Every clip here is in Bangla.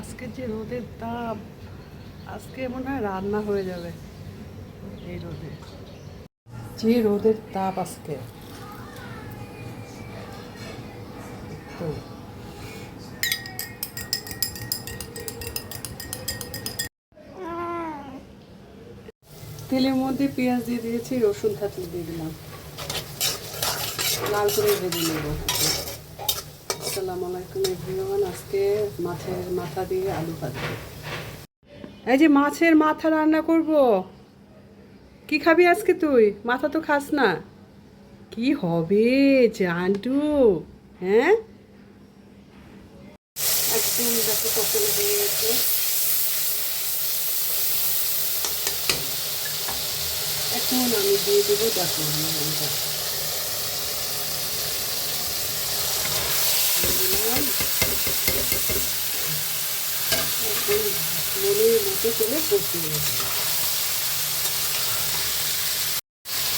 আজকে যে রোদের তাপ, আজকে মনে হয় রান্না হয়ে যাবে এই রোদে। যে রোদের তাপ আজকে। তেলের মধ্যে পেঁয়াজ দিয়ে দিয়েছি, রসুন থাকলে দিয়ে দিলাম। লাল করে ভেজে নেব। মাছের মাথা এই যে মাছের মাথা রান্না করব। কি খাবি আজকে তুই? মাথা তো খাস না। কি হবে জান্টু হ্যাঁ? একদম হয়ে গেছে। এখন আমি দিয়ে দেবো দেখো এখন মনের মতো করে কষিয়ে নেব।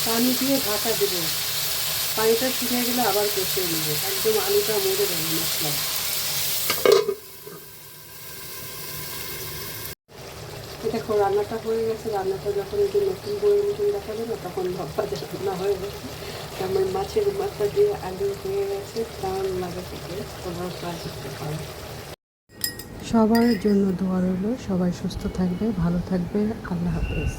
পানি দিয়ে ঢাকা দেবো। পানিটা শুকিয়ে গেলে আবার কষিয়ে নেব। একদম আলুটা মরে যাবে মশলা। দেখো, রান্নাটা হয়ে গেছে। রান্নাটা যখন একটু নতুন বইয়ের মতন দেখাবে না তখন ভাববা যে রান্না হয়ে গেছে। আমার মাছের মাথা দিয়ে আলু হয়ে গেছে। দারুণ লাগে খেতে। তোমরা ট্রাই করতে পারো। সবার জন্য দোয়া রইল। সবাই সুস্থ থাকবে ভালো থাকবে। আল্লাহ হাফেজ।